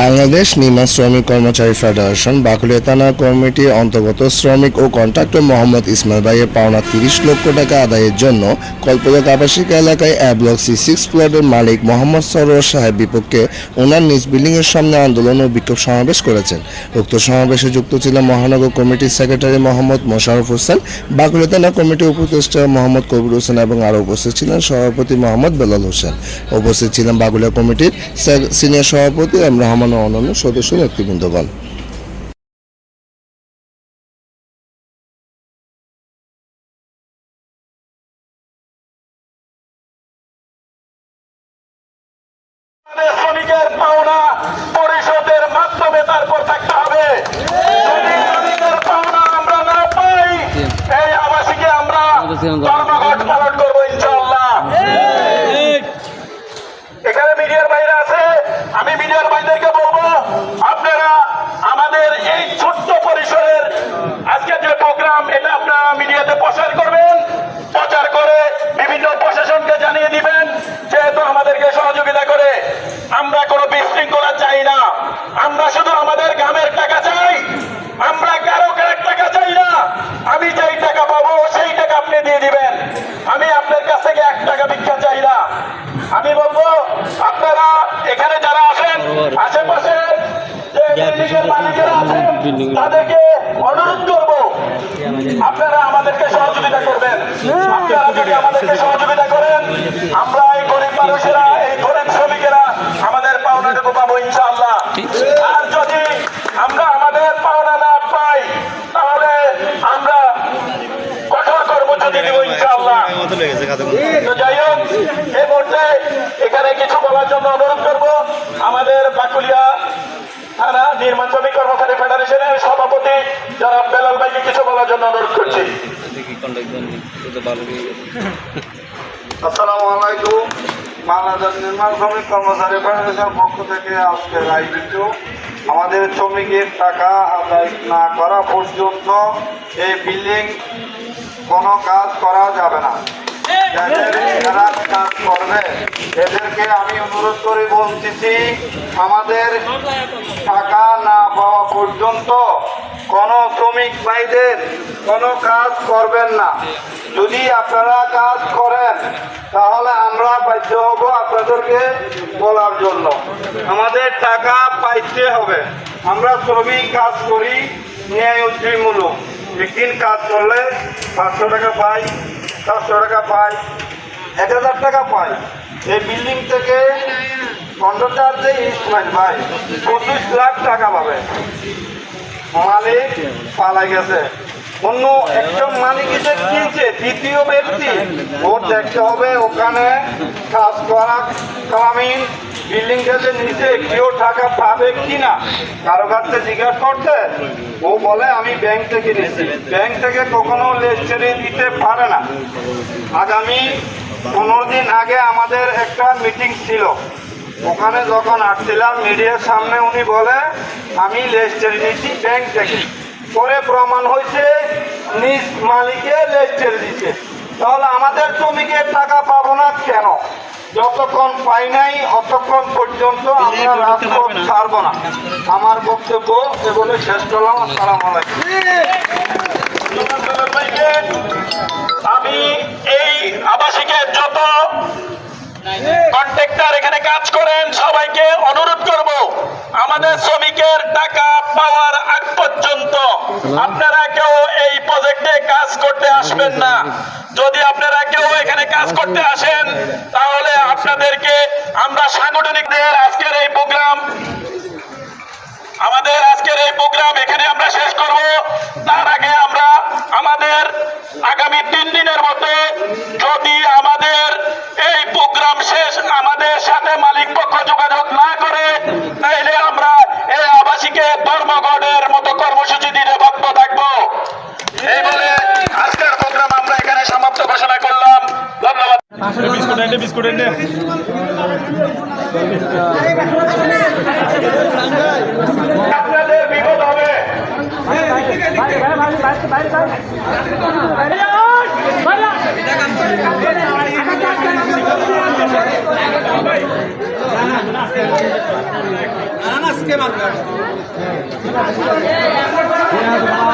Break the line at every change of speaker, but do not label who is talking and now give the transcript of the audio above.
বাংলাদেশ নির্মাণ শ্রমিক কর্মচারী ফেডারেশন, বাকুলিয়া থানা কমিটির অন্তর্গত শ্রমিক ও কন্ট্রাক্টর মোহাম্মদ ইসমাইল ভাইয়ের পাওনা তিরিশ লক্ষ টাকা আদায়ের জন্য কল্পতক আবাসিক এলাকায় এ ব্লক সি সিক্স প্লটের মালিক মোহাম্মদ সরোয়ার সাহেব বিপক্ষে ওনার নিজ বিল্ডিংয়ের সামনে আন্দোলন ও বিক্ষোভ সমাবেশ করেছেন। উক্ত সমাবেশে যুক্ত ছিলেন মহানগর কমিটির সেক্রেটারি মোহাম্মদ মোশারফ হোসেন, বাকুলিয়া থানা কমিটির উপদেষ্টা মোহাম্মদ কবির হোসেন এবং আরও উপস্থিত ছিলেন সভাপতি মোহাম্মদ বেলাল হোসেন। উপস্থিত ছিলেন বাগুলিয়া কমিটির সিনিয়র সভাপতি এম রহমান ও অন্যান্য সদস্য নেতৃবৃন্দগণ
আমাদের শ্রমিকের পাওনা পরিশোধের মাধ্যমে তারপর থাকতে হবে। শ্রমিকের পাওনা আমরা না পাই এই আবাসিকে আমরা ধর্মঘট পালন করব ইনশাল্লাহ এখানে মিডিয়ার বাইরে আমি মিডিয়ার বাইরেকে বলব তাদেরকে অনুরোধ করব। আপনারা আমাদেরকে সহযোগিতা করবেন। আপনারা যদি আমাদেরকে সহযোগিতা করেন, আমরা এই গরিব মানুষেরা, এই গরিব শ্রমিকেরা আমাদের পাওনাটুকু পাবো ইনশাআল্লাহ। আর যদি আমরা আমাদের পাওনা না পাই, তাহলে আমরা কঠোর কর্মসূচি দিব ইনশাআল্লাহ। তো যাই হোক, এই মুহূর্তে এখানে কিছু বলার জন্য অনুরোধ করব। আমাদের বাকুলিয়া থানা নির্মাণ শ্রমিক
আসসালামু আলাইকুম। বাংলাদেশ নির্মাণ শ্রমিক কর্মচারী ফেডারেশন পক্ষ থেকে আজকের আয়োজিত আমাদের শ্রমিকের টাকা আদায় না করা পর্যন্ত এই বিল্ডিং কোনো কাজ করা যাবে না। যারা কাজ করবে, এদেরকে আমি অনুরোধ করে বলতেছি, আমাদের টাকা না পাওয়া পর্যন্ত কোনো শ্রমিক ভাইদের কোনো কাজ করবেন না। যদি আপনারা কাজ করেন, তাহলে আমরা বাধ্য হব আপনাদেরকে বলার জন্য। আমাদের টাকা পাইতে হবে। আমরা শ্রমিক কাজ করি, ন্যায় উদ্রিমূলক একদিন কাজ করলে পাঁচশো টাকা পাই, সাতশো টাকা পাই, এক হাজার টাকা পাই। এই বিল্ডিং থেকে কন্ট্রাক্টর যে ইসমাইল ভাই, পঁচিশ লাখ টাকা পাবে। মালিক পালাই গেছে। অন্য একজন মালিক যে কিনছে দ্বিতীয় ব্যক্তি। ওর দেখতে হবে, ওখানে কাজ করা কালামিন বিল্ডিং যে নিচে, কেউ টাকা পাবে কিনা? কারও কাছে জিজ্ঞাসা করতে ও বলে, আমি ব্যাংক থেকে নিয়েছি। ব্যাংক থেকে কখনো লেস্টারি দিতে পারে না। আগামী পনেরো দিন আগে আমাদের একটা মিটিং ছিল। ওখানে যখন আসছিলাম মিডিয়ার সামনে উনি বলে আমি লেস্টারি নিয়েছি ব্যাংক থেকে। পরে প্রমাণ হয়েছে নিজ মালিকে লেস্টারি দিচ্ছে তাহলে আমাদের শ্রমিকের টাকা পাবো না কেন? যতক্ষণ পাই নাই অতক্ষণ পর্যন্ত আমরা রাজপথ ছাড়বো না। আমার বক্তব্য এ বলে শেষ করলাম। আসসালাম আলাইকুম।
আমি এই আবাসিকের যত কন্ট্রাক্টর এখানে কাজ করেন, সবাইকে অনুরোধ করব, আমাদের শ্রমিকের টাকা পাওয়ার আগ পর্যন্ত আপনারা কেউ এই প্রজেক্টে কাজ করতে আসবেন না। যদি আপনারা কেউ এখানে কাজ করতে আসেন, তাহলে আপনাদেরকে আমরা সাংগঠনিকদের আজকের এই প্রোগ্রাম আমাদের আজকের এই প্রোগ্রাম এখানে আমরা শেষ করব। তার আগে আমরা আমাদের আগামী তিন দিনের মধ্যে যদি আমাদের এই প্রোগ্রাম শেষ আমাদের সাথে মালিক পক্ষ যোগাযোগ না করে তাইলে আমরা এই আবাসিকে ধর্মঘটের মতো কর্মসূচি দিতে বাধ্য থাকব। এই বলে আজকের প্রোগ্রাম আমরা এখানে সমাপ্ত ঘোষণা করলাম। ধন্যবাদ।
বিস্কুট এনে বিস্কুট এনে
আপনাদের বিপদ হবে।
না না
ভিতরে